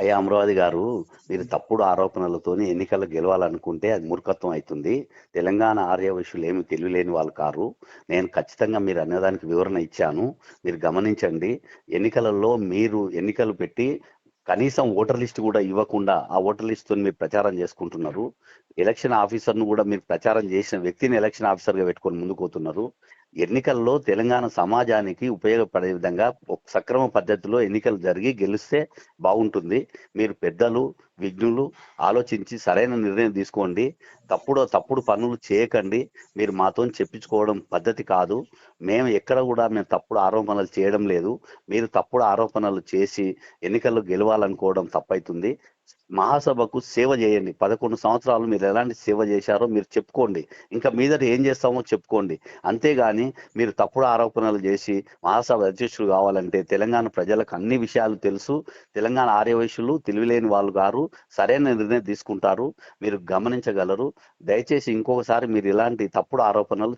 అయ్యా అమరావతి గారు మీరు తప్పుడు ఆరోపణలతోని ఎన్నికలు గెలవాలనుకుంటే అది మూర్ఖత్వం అవుతుంది తెలంగాణ ఆర్యవశ్యులు ఏమి తెలియలేని వాళ్ళు కారు. నేను ఖచ్చితంగా మీరు అన్నదానికి వివరణ ఇచ్చాను. మీరు గమనించండి ఎన్నికలలో మీరు ఎన్నికలు పెట్టి కనీసం ఓటర్ లిస్ట్ కూడా ఇవ్వకుండా ఆ ఓటర్ లిస్ట్తో మీరు ప్రచారం చేసుకుంటున్నారు. ఎలక్షన్ ఆఫీసర్ను కూడా మీరు ప్రచారం చేసిన వ్యక్తిని ఎలక్షన్ ఆఫీసర్గా పెట్టుకొని ముందుకు పోతున్నారు ఎన్నికల్లో తెలంగాణ సమాజానికి ఉపయోగపడే విధంగా సక్రమ పద్ధతిలో ఎన్నికలు జరిగి గెలిస్తే బాగుంటుంది. మీరు పెద్దలు విఘ్నులు ఆలోచించి సరైన నిర్ణయం తీసుకోండి. తప్పుడు తప్పుడు పనులు చేయకండి. మీరు మాతో చెప్పించుకోవడం పద్ధతి కాదు. మేము ఎక్కడ కూడా మేము తప్పుడు ఆరోపణలు చేయడం లేదు. మీరు తప్పుడు ఆరోపణలు చేసి ఎన్నికల్లో గెలవాలనుకోవడం తప్పైతుంది. మహాసభకు సేవ చేయండి. పదకొండు సంవత్సరాలు మీరు ఎలాంటి సేవ చేశారో మీరు చెప్పుకోండి. ఇంకా మీదట ఏం చేస్తామో చెప్పుకోండి. అంతేగాని మీరు తప్పుడు ఆరోపణలు చేసి మహాసభ అధ్యక్షుడు కావాలంటే తెలంగాణ ప్రజలకు అన్ని విషయాలు తెలుసు. తెలంగాణ ఆర్యవైశ్యులు తెలివిలేని వాళ్ళు గారు సరైన నిర్ణయం తీసుకుంటారు. మీరు గమనించగలరు. దయచేసి ఇంకొకసారి మీరు ఇలాంటి తప్పుడు ఆరోపణలు